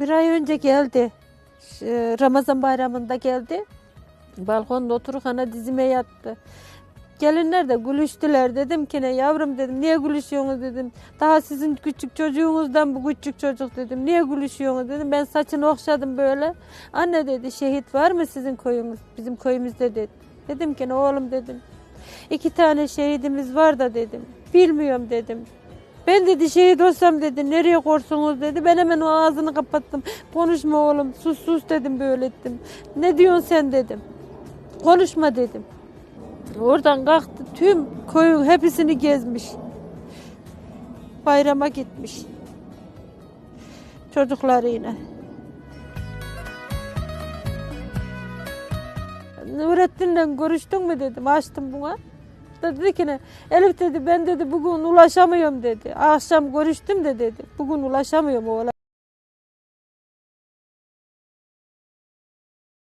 Bir ay önce geldi. Ramazan bayramında geldi. Balkonda otururken dizime yattı. Gelinler de gülüştüler. Dedim ki ne yavrum dedim. Niye gülüşüyorsunuz dedim. Daha sizin küçük çocuğunuzdan bu küçük çocuk dedim. Niye gülüşüyorsunuz dedim. Ben saçını okşadım böyle. Anne dedi şehit var mı sizin koyunuz? Bizim köyümüzde dedi. Dedim ki ne oğlum dedim. İki tane şehidimiz var da dedim. Bilmiyorum dedim. Ben dedi şehit olsam dedi nereye korsunuz dedi. Ben hemen o ağzını kapattım. Konuşma oğlum sus sus dedim böyle ettim. Ne diyorsun sen dedim. Konuşma dedim. Oradan kalktı tüm koyun hepsini gezmiş. Bayrama gitmiş. Çocuklarıyla. Nurettin'le görüştün mü dedim. Açtım buna. Da dedi ki ne? Elif dedi ben dedi bugün ulaşamıyorum dedi. Akşam görüştüm de dedi. Bugün ulaşamıyorum oğlan.